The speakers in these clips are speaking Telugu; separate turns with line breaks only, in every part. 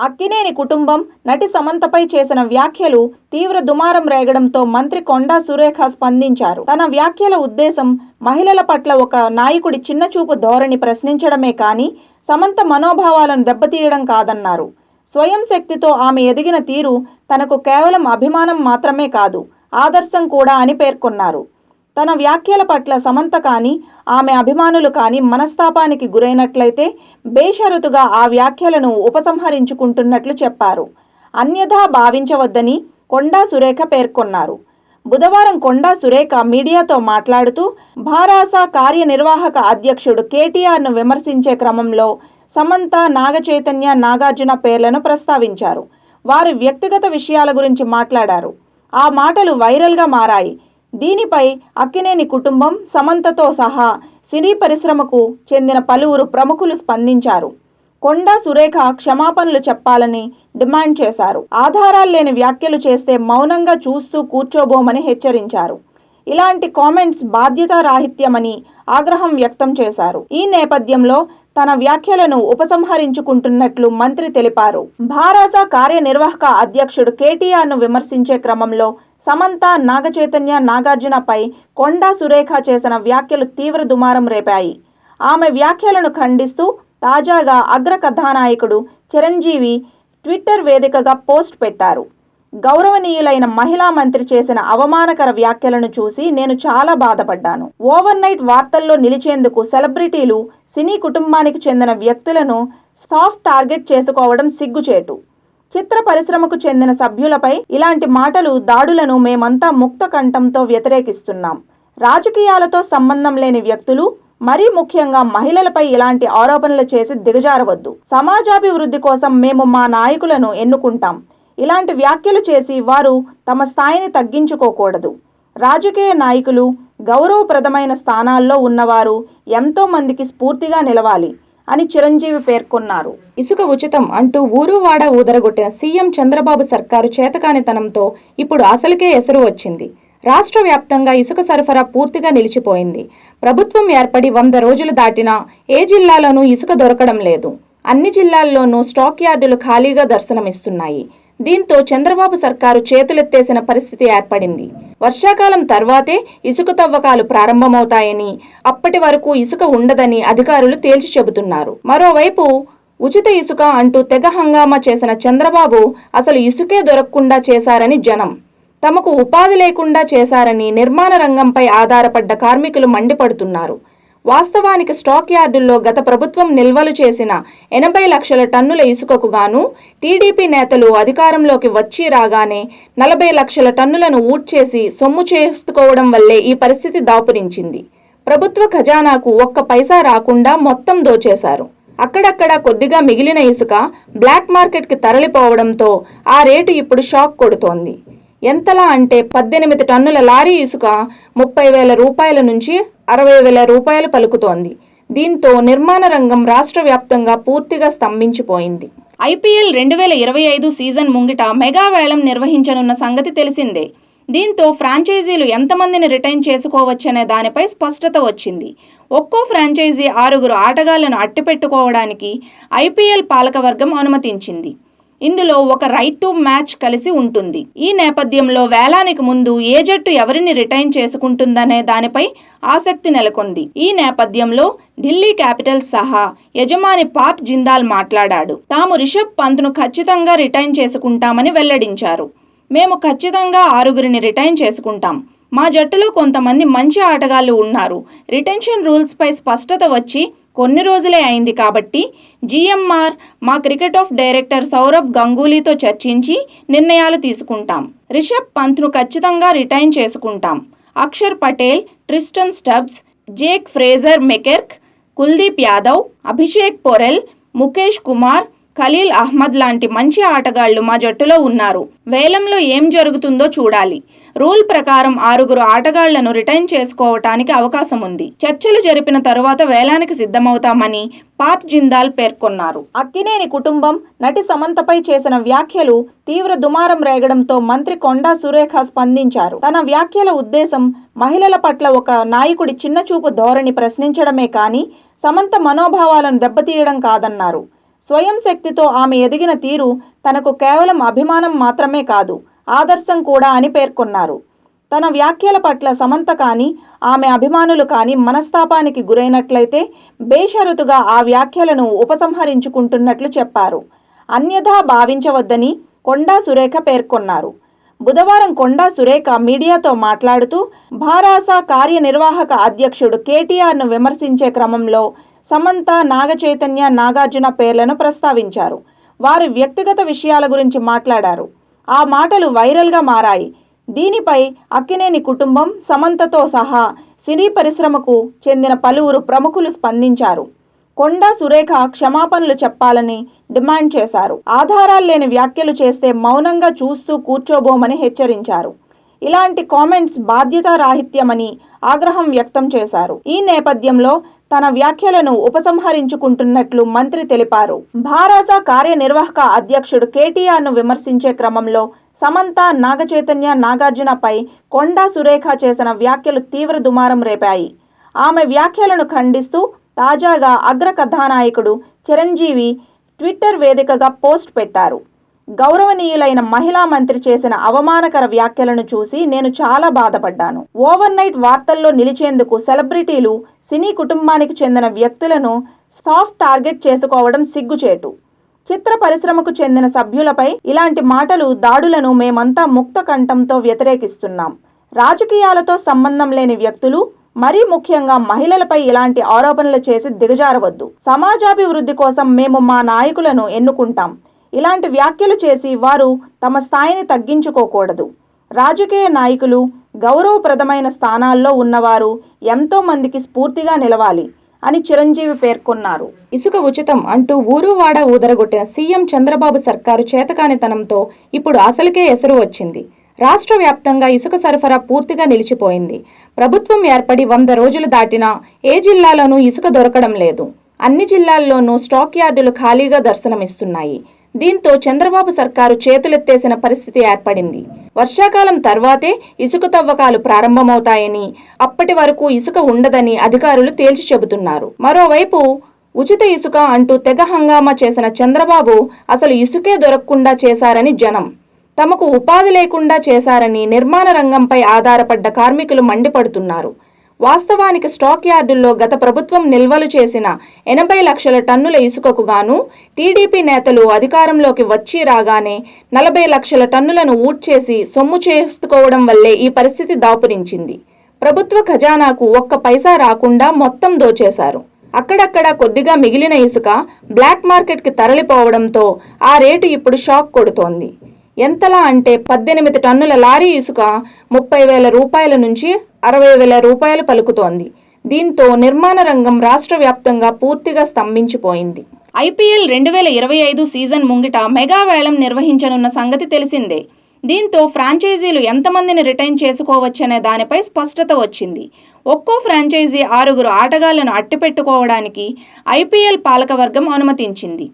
అక్కినేని కుటుంబం నటి సమంతపై చేసిన వ్యాఖ్యలు తీవ్ర దుమారం రేగడంతో మంత్రి కొండా సురేఖ స్పందించారు. తన వ్యాఖ్యల ఉద్దేశం మహిళల పట్ల ఒక నాయకుడి చిన్నచూపు ధోరణి ప్రశ్నించడమే కానీ సమంత మనోభావాలను దెబ్బతీయడం కాదన్నారు. స్వయం శక్తితో ఆమె ఎదిగిన తీరు తనకు కేవలం అభిమానం మాత్రమే కాదు ఆదర్శం కూడా అని పేర్కొన్నారు. తన వ్యాఖ్యల పట్ల సమంత కానీ ఆమె అభిమానులు కానీ మనస్తాపానికి గురైనట్లయితే బేషరతుగా ఆ వ్యాఖ్యలను ఉపసంహరించుకుంటున్నట్లు చెప్పారు. అన్యథా భావించవద్దని కొండా సురేఖ పేర్కొన్నారు. బుధవారం కొండా సురేఖ మీడియాతో మాట్లాడుతూ భారాస కార్యనిర్వాహక అధ్యక్షుడు కేటీఆర్ను విమర్శించే క్రమంలో సమంత నాగచైతన్య నాగార్జున పేర్లను ప్రస్తావించారు. వారి వ్యక్తిగత విషయాల గురించి మాట్లాడారు. ఆ మాటలు వైరల్గా మారాయి. దీనిపై అక్కినేని కుటుంబం సమంతతో సహా సినీ పరిశ్రమకు చెందిన పలువురు ప్రముఖులు స్పందించారు. కొండా సురేఖ క్షమాపణలు చెప్పాలని డిమాండ్ చేశారు. ఆధారాలు లేని వ్యాఖ్యలు చేస్తే మౌనంగా చూస్తూ కూర్చోబోమని హెచ్చరించారు. ఇలాంటి కామెంట్స్ బాధ్యతారాహిత్యమని ఆగ్రహం వ్యక్తం చేశారు. ఈ నేపథ్యంలో తన వ్యాఖ్యలను ఉపసంహరించుకుంటున్నట్లు మంత్రి తెలిపారు. భారాస కార్యనిర్వాహక అధ్యక్షుడు కేటీఆర్ను విమర్శించే క్రమంలో సమంత నాగచైతన్య నాగార్జునపై కొండా సురేఖ చేసిన వ్యాఖ్యలు తీవ్ర దుమారం రేపాయి. ఆమె వ్యాఖ్యలను ఖండిస్తూ తాజాగా అగ్ర కథానాయకుడు చిరంజీవి ట్విట్టర్ వేదికగా పోస్ట్ పెట్టారు. గౌరవనీయులైన మహిళా మంత్రి చేసిన అవమానకర వ్యాఖ్యలను చూసి నేను చాలా బాధపడ్డాను. ఓవర్ నైట్ వార్తల్లో నిలిచేందుకు సెలబ్రిటీలు సినీ కుటుంబానికి చెందిన వ్యక్తులను సాఫ్ట్ టార్గెట్ చేసుకోవడం సిగ్గుచేటు. చిత్ర పరిశ్రమకు చెందిన సభ్యులపై ఇలాంటి మాటలు దాడులను మేమంతా ముక్త కంఠంతో వ్యతిరేకిస్తున్నాం. రాజకీయాలతో సంబంధం లేని వ్యక్తులు మరీ ముఖ్యంగా మహిళలపై ఇలాంటి ఆరోపణలు చేసి దిగజారవద్దు. సమాజాభివృద్ధి కోసం మేము మా నాయకులను ఎన్నుకుంటాం. ఇలాంటి వ్యాఖ్యలు చేసి వారు తమ స్థాయిని తగ్గించుకోకూడదు. రాజకీయ నాయకులు గౌరవప్రదమైన స్థానాల్లో ఉన్నవారు ఎంతో మందికి స్ఫూర్తిగా నిలవాలి. అని చిరంజీవి పేర్కొన్నారు. ఇసుక ఉచితం అంటూ ఊరు వాడ ఊదరగొట్టిన సీఎం చంద్రబాబు సర్కారు చేతకానితనంతో ఇప్పుడు అసలుకే ఎసరు వచ్చింది. రాష్ట్ర వ్యాప్తంగా ఇసుక సరఫరా పూర్తిగా నిలిచిపోయింది. ప్రభుత్వం ఏర్పడి వంద రోజులు దాటినా ఏ జిల్లాలోనూ ఇసుక దొరకడం లేదు. అన్ని జిల్లాల్లోనూ స్టాక్ యార్డులు ఖాళీగా దర్శనమిస్తున్నాయి. దీంతో చంద్రబాబు సర్కారు చేతులెత్తేసిన పరిస్థితి ఏర్పడింది. వర్షాకాలం తర్వాతే ఇసుక తవ్వకాలు ప్రారంభమవుతాయని అప్పటి వరకు ఇసుక ఉండదని అధికారులు తేల్చి చెబుతున్నారు. మరోవైపు ఉచిత ఇసుక అంటూ తెగ హంగామా చేసిన చంద్రబాబు అసలు ఇసుకే దొరకకుండా చేశారని జనం. తమకు ఉపాధి లేకుండా చేశారని నిర్మాణ రంగంపై ఆధారపడ్డ కార్మికులు మండిపడుతున్నారు. వాస్తవానికి స్టాక్ యార్డుల్లో గత ప్రభుత్వం నిల్వలు చేసిన ఎనభై లక్షల టన్నుల ఇసుకకు గాను టీడీపీ నేతలు అధికారంలోకి వచ్చి రాగానే నలభై లక్షల టన్నులను ఊడ్చేసి సొమ్ము చేసుకోవడం వల్లే ఈ పరిస్థితి దాపురించింది. ప్రభుత్వ ఖజానాకు ఒక్క పైసా రాకుండా మొత్తం దోచేశారు. అక్కడక్కడ కొద్దిగా మిగిలిన ఇసుక బ్లాక్ మార్కెట్కి తరలిపోవడంతో ఆ రేటు ఇప్పుడు షాక్ కొడుతోంది. ఎంతలా అంటే పద్దెనిమిది టన్నుల లారీ ఇసుక ముప్పై వేల రూపాయల నుంచి అరవై వేల రూపాయలు పలుకుతోంది. దీంతో నిర్మాణ రంగం రాష్ట్ర వ్యాప్తంగా పూర్తిగా స్తంభించిపోయింది. ఐపీఎల్ రెండు వేల ఇరవై ఐదు సీజన్ ముంగిట మెగావేళం నిర్వహించనున్న సంగతి తెలిసిందే. దీంతో ఫ్రాంచైజీలు ఎంతమందిని రిటైన్ చేసుకోవచ్చనే దానిపై స్పష్టత వచ్చింది. ఒక్కో ఫ్రాంచైజీ ఆరుగురు ఆటగాళ్ళను అట్టిపెట్టుకోవడానికి ఐపీఎల్ పాలకవర్గం అనుమతించింది. ఇందులో ఒక రైట్ టు మ్యాచ్ కలిసి ఉంటుంది. ఈ నేపథ్యంలో వేలానికి ముందు ఏ జట్టు ఎవరిని రిటైన్ చేసుకుంటుందనే దానిపై ఆసక్తి నెలకొంది. ఈ నేపథ్యంలో ఢిల్లీ క్యాపిటల్స్ సహా యజమాని పార్ట్ జిందాల్ మాట్లాడాడు. తాము రిషబ్ పంత్ను ఖచ్చితంగా రిటైన్ చేసుకుంటామని వెల్లడించారు. మేము ఖచ్చితంగా ఆరుగురిని రిటైన్ చేసుకుంటాం. మా జట్టులో కొంతమంది మంచి ఆటగాళ్ళు ఉన్నారు. రిటెన్షన్ రూల్స్పై స్పష్టత వచ్చి కొన్ని రోజులే అయింది కాబట్టి జీఎంఆర్ మా క్రికెట్ ఆఫ్ డైరెక్టర్ సౌరభ్ గంగూలీతో చర్చించి నిర్ణయాలు తీసుకుంటాం. రిషబ్ పంత్ను ఖచ్చితంగా రిటైన్ చేసుకుంటాం. Axar Patel Tristan Stubbs Jake Fraser McGurk Kuldeep Yadav Abhishek Porel Mukesh Kumar Khaleel Ahmed లాంటి మంచి ఆటగాళ్ళు మా జట్టులో ఉన్నారు. వేలంలో ఏం జరుగుతుందో చూడాలి. రూల్ ప్రకారం ఆరుగురు ఆటగాళ్ళను రిటైన్ చేసుకోవటానికి అవకాశం ఉంది. చర్చలు జరిపిన తరువాత వేలానికి సిద్ధమవుతామని పాత్ జిందాల్ పేర్కొన్నారు. అక్కినేని కుటుంబం నటి సమంతపై చేసిన వ్యాఖ్యలు తీవ్ర దుమారం రేగడంతో మంత్రి కొండా సురేఖ స్పందించారు. తన వ్యాఖ్యల ఉద్దేశం మహిళల పట్ల ఒక నాయకుడి చిన్నచూపు ధోరణి ప్రశ్నించడమే కానీ సమంత మనోభావాలను దెబ్బతీయడం కాదన్నారు. స్వయం శక్తితో ఆమె ఎదిగిన తీరు తనకు కేవలం అభిమానం మాత్రమే కాదు ఆదర్శం కూడా అని పేర్కొన్నారు. తన వ్యాఖ్యల పట్ల సమంత కానీ ఆమె అభిమానులు కానీ మనస్తాపానికి గురైనట్లయితే బేషరతుగా ఆ వ్యాఖ్యలను ఉపసంహరించుకుంటున్నట్లు చెప్పారు. అన్యథా భావించవద్దని కొండా సురేఖ పేర్కొన్నారు. బుధవారం కొండా సురేఖ మీడియాతో మాట్లాడుతూ భారాస కార్యనిర్వాహక అధ్యక్షుడు కేటీఆర్ను విమర్శించే క్రమంలో సమంత నాగచైతన్య నాగార్జున పేర్లను ప్రస్తావించారు. వారి వ్యక్తిగత విషయాల గురించి మాట్లాడారు. ఆ మాటలు వైరల్గా మారాయి. దీనిపై అక్కినేని కుటుంబం సమంతతో సహా సినీ పరిశ్రమకు చెందిన పలువురు ప్రముఖులు స్పందించారు. కొండ సురేఖ క్షమాపణలు చెప్పాలని డిమాండ్ చేశారు. ఆధారాలు లేని వ్యాఖ్యలు చేస్తే మౌనంగా చూస్తూ కూర్చోబోమని హెచ్చరించారు. ఇలాంటి కామెంట్స్ బాధ్యతారాహిత్యమని ఆగ్రహం వ్యక్తం చేశారు. ఈ నేపథ్యంలో తన వ్యాఖ్యలను ఉపసంహరించుకుంటున్నట్లు మంత్రి తెలిపారు. భారాస కార్యనిర్వాహక అధ్యక్షుడు కేటీఆర్ను విమర్శించే క్రమంలో సమంత నాగచైతన్య నాగార్జునపై కొండా సురేఖ చేసిన వ్యాఖ్యలు తీవ్ర దుమారం రేపాయి. ఆమె వ్యాఖ్యలను ఖండిస్తూ తాజాగా అగ్ర కథానాయకుడు చిరంజీవి ట్విట్టర్ వేదికగా పోస్ట్ పెట్టారు. గౌరవనీయులైన మహిళా మంత్రి చేసిన అవమానకర వ్యాఖ్యలను చూసి నేను చాలా బాధపడ్డాను. ఓవర్ నైట్ వార్తల్లో నిలిచేందుకు సెలబ్రిటీలు సినీ కుటుంబానికి చెందిన వ్యక్తులను సాఫ్ట్ టార్గెట్ చేసుకోవడం సిగ్గుచేటు. చిత్ర పరిశ్రమకు చెందిన సభ్యులపై ఇలాంటి మాటలు దాడులను మేమంతా ముక్త కంఠంతో వ్యతిరేకిస్తున్నాం. రాజకీయాలతో సంబంధం లేని వ్యక్తులు మరీ ముఖ్యంగా మహిళలపై ఇలాంటి ఆరోపణలు చేసి దిగజారవద్దు. సమాజాభివృద్ధి కోసం మేము మా నాయకులను ఎన్నుకుంటాం. ఇలాంటి వ్యాఖ్యలు చేసి వారు తమ స్థాయిని తగ్గించుకోకూడదు. రాజకీయ నాయకులు గౌరవప్రదమైన స్థానాల్లో ఉన్నవారు ఎంతో మందికి స్ఫూర్తిగా నిలవాలి అని చిరంజీవి పేర్కొన్నారు. ఇసుక ఉచితం అంటూ ఊరు వాడ ఊదరగొట్టిన సీఎం చంద్రబాబు సర్కారు చేతకానితనంతో ఇప్పుడు అసలుకే ఎసరు వచ్చింది. రాష్ట్ర వ్యాప్తంగా ఇసుక సరఫరా పూర్తిగా నిలిచిపోయింది. ప్రభుత్వం ఏర్పడి వంద రోజులు దాటినా ఏ జిల్లాలోనూ ఇసుక దొరకడం లేదు. అన్ని జిల్లాల్లోనూ స్టాక్ యార్డులు ఖాళీగా దర్శనమిస్తున్నాయి. దీంతో చంద్రబాబు సర్కారు చేతులెత్తేసిన పరిస్థితి ఏర్పడింది. వర్షాకాలం తర్వాతే ఇసుక తవ్వకాలు ప్రారంభమవుతాయని అప్పటి వరకు ఇసుక ఉండదని అధికారులు తేల్చి చెబుతున్నారు. మరోవైపు ఉచిత ఇసుక అంటూ తెగ హంగామా చేసిన చంద్రబాబు అసలు ఇసుకే దొరకకుండా చేశారని జనం. తమకు ఉపాధి లేకుండా చేశారని నిర్మాణ రంగంపై ఆధారపడ్డ కార్మికులు మండిపడుతున్నారు. వాస్తవానికి స్టాక్ యార్డుల్లో గత ప్రభుత్వం నిల్వలు చేసిన ఎనభై లక్షల టన్నుల ఇసుకకు గాను టీడీపీ నేతలు అధికారంలోకి వచ్చి రాగానే నలభై లక్షల టన్నులను ఊడ్చేసి సొమ్ము చేసుకోవడం వల్లే ఈ పరిస్థితి దాపురించింది. ప్రభుత్వ ఖజానాకు ఒక్క పైసా రాకుండా మొత్తం దోచేశారు. అక్కడక్కడ కొద్దిగా మిగిలిన ఇసుక బ్లాక్ మార్కెట్కి తరలిపోవడంతో ఆ రేటు ఇప్పుడు షాక్ కొడుతోంది. ఎంతలా అంటే పద్దెనిమిది టన్నుల లారీ ఇసుక ముప్పై వేల రూపాయల నుంచి అరవై వేల రూపాయలు పలుకుతోంది. దీంతో నిర్మాణ రంగం రాష్ట్ర వ్యాప్తంగా పూర్తిగా స్తంభించిపోయింది. ఐపీఎల్ రెండు వేల ఇరవై ఐదు సీజన్ ముంగిట మెగా వేలం నిర్వహించనున్న సంగతి తెలిసిందే. దీంతో ఫ్రాంచైజీలు ఎంతమందిని రిటైన్ చేసుకోవచ్చనే దానిపై స్పష్టత వచ్చింది. ఒక్కో ఫ్రాంచైజీ ఆరుగురు ఆటగాళ్ళను అట్టిపెట్టుకోవడానికి ఐపీఎల్ పాలకవర్గం అనుమతించింది.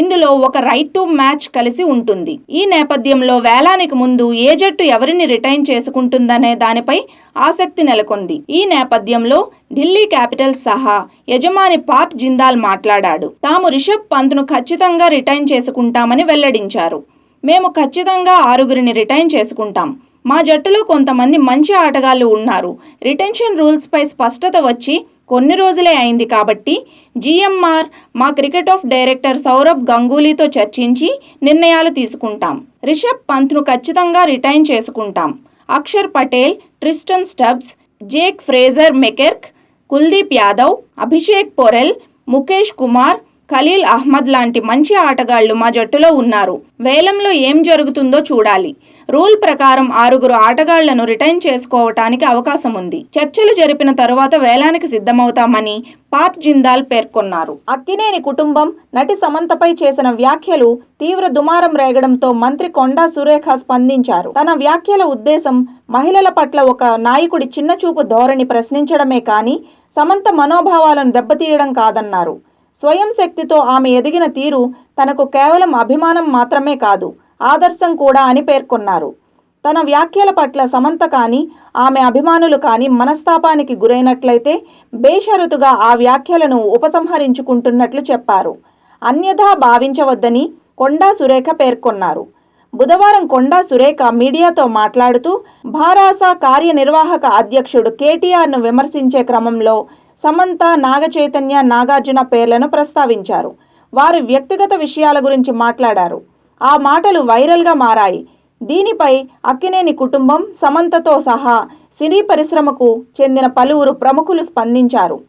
ఇందులో ఒక రైట్ టు మ్యాచ్ కలిసి ఉంటుంది. ఈ నేపథ్యంలో వేలానికి ముందు ఏ జట్టు ఎవరిని రిటైన్ చేసుకుంటుందనే దానిపై ఆసక్తి నెలకొంది. ఈ నేపథ్యంలో ఢిల్లీ క్యాపిటల్స్ సహా యజమాని పార్ట్ జిందాల్ మాట్లాడాడు. తాము రిషబ్ పంత్ను ఖచ్చితంగా రిటైన్ చేసుకుంటామని వెల్లడించారు. మేము ఖచ్చితంగా ఆరుగురిని రిటైన్ చేసుకుంటాం. మా జట్టులో కొంతమంది మంచి ఆటగాళ్ళు ఉన్నారు. రిటెన్షన్ రూల్స్పై స్పష్టత వచ్చి కొన్ని రోజులే అయింది కాబట్టి జీఎంఆర్ మా క్రికెట్ ఆఫ్ డైరెక్టర్ సౌరభ్ గంగూలీతో చర్చించి నిర్ణయాలు తీసుకుంటాం. రిషబ్ పంత్ను ఖచ్చితంగా రిటైన్ చేసుకుంటాం. Axar Patel Tristan Stubbs Jake Fraser McGurk Kuldeep Yadav Abhishek Porel Mukesh Kumar Khaleel Ahmed లాంటి మంచి ఆటగాళ్ళు మా జట్టులో ఉన్నారు. వేలంలో ఏం జరుగుతుందో చూడాలి. రూల్ ప్రకారం ఆరుగురు ఆటగాళ్ళను రిటైన్ చేసుకోవటానికి అవకాశం ఉంది. చర్చలు జరిపిన తరువాత వేలానికి సిద్ధమవుతామని పార్ట్ జిందాల్ పేర్కొన్నారు. అక్కినేని కుటుంబం నటి సమంతపై చేసిన వ్యాఖ్యలు తీవ్ర దుమారం రేగడంతో మంత్రి కొండా సురేఖ స్పందించారు. తన వ్యాఖ్యల ఉద్దేశం మహిళల పట్ల ఒక నాయకుడి చిన్నచూపు ధోరణి ప్రశ్నించడమే కానీ సమంత మనోభావాలను దెబ్బతీయడం కాదన్నారు. స్వయం శక్తితో ఆమె ఎదిగిన తీరు తనకు కేవలం అభిమానం మాత్రమే కాదు ఆదర్శం కూడా అని పేర్కొన్నారు. తన వ్యాఖ్యల పట్ల సమంత కానీ ఆమె అభిమానులు కానీ మనస్తాపానికి గురైనట్లయితే బేషరతుగా ఆ వ్యాఖ్యలను ఉపసంహరించుకుంటున్నట్లు చెప్పారు. అన్యథా భావించవద్దని కొండా సురేఖ పేర్కొన్నారు. బుధవారం కొండా సురేఖ మీడియాతో మాట్లాడుతూ భారాస కార్యనిర్వాహక అధ్యక్షుడు కేటీఆర్ను విమర్శించే క్రమంలో సమంత నాగచైతన్య నాగార్జున పేర్లను ప్రస్తావించారు. వారి వ్యక్తిగత విషయాల గురించి మాట్లాడారు. ఆ మాటలు వైరల్గా మారాయి. దీనిపై అక్కినేని కుటుంబం సమంతతో సహా సినీ పరిశ్రమకు చెందిన పలువురు ప్రముఖులు స్పందించారు.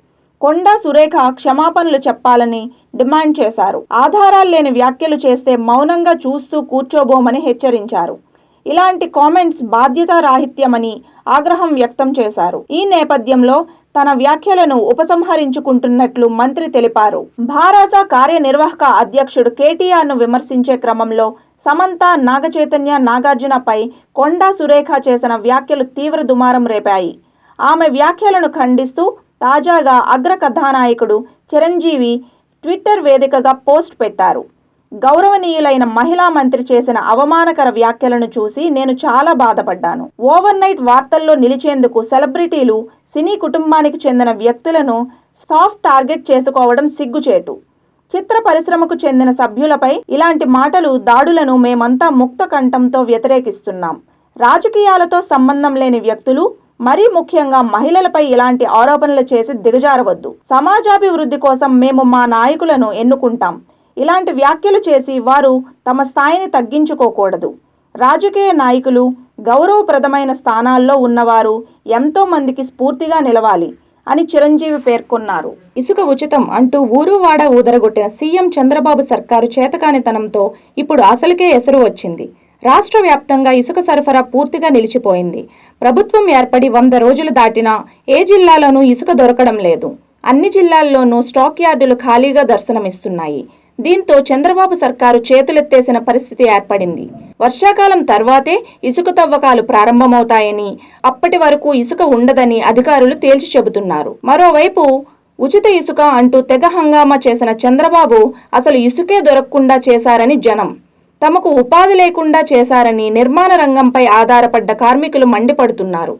కొండా సురేఖ క్షమాపణలు చెప్పాలని డిమాండ్ చేశారు. ఆధారాలు లేని వ్యాఖ్యలు చేస్తే మౌనంగా చూస్తూ కూర్చోబోమని హెచ్చరించారు. ఇలాంటి కామెంట్స్ బాధ్యతారాహిత్యమని ఆగ్రహం వ్యక్తం చేశారు. ఈ నేపథ్యంలో తన వ్యాఖ్యలను ఉపసంహరించుకుంటున్నట్లు మంత్రి తెలిపారు. భారాస కార్యనిర్వాహక అధ్యక్షుడు కేటీఆర్ను విమర్శించే క్రమంలో సమంత నాగచైతన్య నాగార్జునపై కొండా సురేఖ చేసిన వ్యాఖ్యలు తీవ్ర దుమారం రేపాయి. ఆమె వ్యాఖ్యలను ఖండిస్తూ తాజాగా అగ్ర కథానాయకుడు చిరంజీవి ట్విట్టర్ వేదికగా పోస్ట్ పెట్టారు. గౌరవనీయులైన మహిళా మంత్రి చేసిన అవమానకర వ్యాఖ్యలను చూసి నేను చాలా బాధపడ్డాను. ఓవర్ నైట్ వార్తల్లో నిలిచేందుకు సెలబ్రిటీలు సినీ కుటుంబానికి చెందిన వ్యక్తులను సాఫ్ట్ టార్గెట్ చేసుకోవడం సిగ్గుచేటు. చిత్ర పరిశ్రమకు చెందిన సభ్యులపై ఇలాంటి మాటలు దాడులను మేమంతా ముక్త కంఠంతో వ్యతిరేకిస్తున్నాం. రాజకీయాలతో సంబంధం లేని వ్యక్తులు మరీ ముఖ్యంగా మహిళలపై ఇలాంటి ఆరోపణలు చేసి దిగజారవద్దు. సమాజాభివృద్ధి కోసం మేము మా నాయకులను ఎన్నుకుంటాం. ఇలాంటి వ్యాఖ్యలు చేసి వారు తమ స్థాయిని తగ్గించుకోకూడదు. రాజకీయ నాయకులు గౌరవప్రదమైన స్థానాల్లో ఉన్నవారు ఎంతో మందికి స్ఫూర్తిగా నిలవాలి అని చిరంజీవి పేర్కొన్నారు. ఇసుక ఉచితం అంటూ ఊరువాడ ఊదరగొట్టిన సీఎం చంద్రబాబు సర్కారు చేతకానితనంతో ఇప్పుడు అసలుకే ఎసరు వచ్చింది. రాష్ట్ర వ్యాప్తంగా ఇసుక సరఫరా పూర్తిగా నిలిచిపోయింది. ప్రభుత్వం ఏర్పడి వంద రోజులు దాటినా ఏ జిల్లాలోనూ ఇసుక దొరకడం లేదు. అన్ని జిల్లాల్లోనూ స్టాక్ యార్డులు ఖాళీగా దర్శనమిస్తున్నాయి. దీంతో చంద్రబాబు సర్కారు చేతులెత్తేసిన పరిస్థితి ఏర్పడింది. వర్షాకాలం తర్వాతే ఇసుక తవ్వకాలు ప్రారంభమవుతాయని అప్పటి వరకు ఇసుక ఉండదని అధికారులు తేల్చి చెబుతున్నారు. మరోవైపు ఉచిత ఇసుక అంటూ తెగ హంగామా చేసిన చంద్రబాబు అసలు ఇసుకే దొరకకుండా చేశారని జనం. తమకు ఉపాధి లేకుండా చేశారని నిర్మాణ రంగంపై ఆధారపడ్డ కార్మికులు మండిపడుతున్నారు.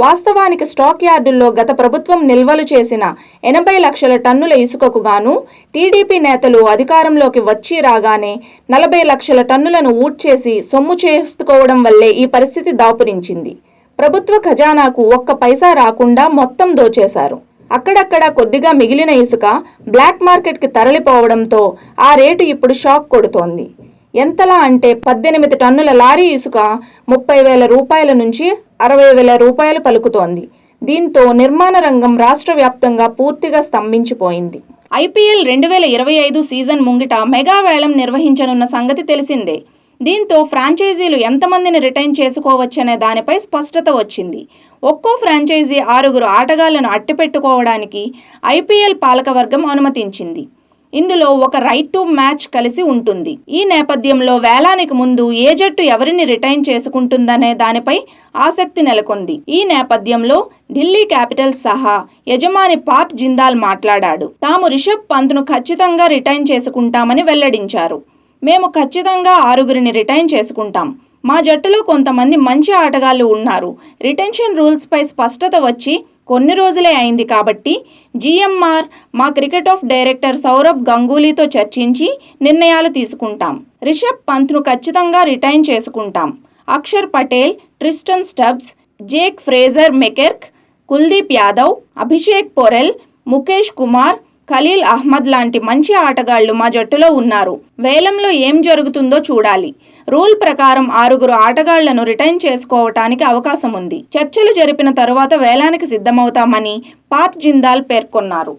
వాస్తవానికి స్టాక్ యార్డుల్లో గత ప్రభుత్వం నిల్వలు చేసిన ఎనభై లక్షల టన్నుల ఇసుకకు గాను టీడీపీ నేతలు అధికారంలోకి వచ్చి రాగానే నలభై లక్షల టన్నులను ఊడ్చేసి సొమ్ము చేసుకోవడం వల్లే ఈ పరిస్థితి దాపురించింది. ప్రభుత్వ ఖజానాకు ఒక్క పైసా రాకుండా మొత్తం దోచేశారు. అక్కడక్కడ కొద్దిగా మిగిలిన ఇసుక బ్లాక్ మార్కెట్కి తరలిపోవడంతో ఆ రేటు ఇప్పుడు షాక్ కొడుతోంది. ఎంతలా అంటే పద్దెనిమిది టన్నుల లారీ ఇసుక ముప్పై వేల రూపాయల నుంచి అరవై వేల రూపాయలు పలుకుతోంది. దీంతో నిర్మాణ రంగం రాష్ట్ర వ్యాప్తంగా పూర్తిగా స్తంభించిపోయింది. ఐపీఎల్ రెండు వేల ఇరవై ఐదు సీజన్ ముంగిట మెగా వేలం నిర్వహించనున్న సంగతి తెలిసిందే. దీంతో ఫ్రాంచైజీలు ఎంతమందిని రిటైన్ చేసుకోవచ్చనే దానిపై స్పష్టత వచ్చింది. ఒక్కో ఫ్రాంచైజీ ఆరుగురు ఆటగాళ్ళను అట్టిపెట్టుకోవడానికి ఐపీఎల్ పాలకవర్గం అనుమతించింది. ఇందులో ఒక రైట్ టు మ్యాచ్ కలిసి ఉంటుంది. ఈ నేపథ్యంలో వేలానికి ముందు ఏ జట్టు ఎవరిని రిటైన్ చేసుకుంటుందనే దానిపై ఆసక్తి నెలకొంది. ఈ నేపథ్యంలో ఢిల్లీ క్యాపిటల్స్ సహా యజమాని పార్ట్ జిందాల్ మాట్లాడాడు. తాము రిషబ్ పంత్ను ఖచ్చితంగా రిటైన్ చేసుకుంటామని వెల్లడించారు. మేము ఖచ్చితంగా ఆరుగురిని రిటైన్ చేసుకుంటాం. మా జట్టులో కొంతమంది మంచి ఆటగాళ్ళు ఉన్నారు. రిటెన్షన్ రూల్స్పై స్పష్టత వచ్చి కొన్ని రోజులే అయింది కాబట్టి జిఎంఆర్ మా క్రికెట్ ఆఫ్ డైరెక్టర్ సౌరభ్ గంగూలీతో చర్చించి నిర్ణయాలు తీసుకుంటాం. రిషబ్ పంత్ను ఖచ్చితంగా రిటైన్ చేసుకుంటాం. Axar Patel Tristan Stubbs Jake Fraser McGurk Kuldeep Yadav Abhishek Porel Mukesh Kumar Khaleel Ahmed లాంటి మంచి ఆటగాళ్ళు మా జట్టులో ఉన్నారు. వేలంలో ఏం జరుగుతుందో చూడాలి. రూల్ ప్రకారం ఆరుగురు ఆటగాళ్ళను రిటైన్ చేసుకోవటానికి అవకాశం ఉంది చర్చలు జరిపిన తరువాత వేలానికి సిద్ధమవుతామని పాత్ జిందాల్ పేర్కొన్నారు.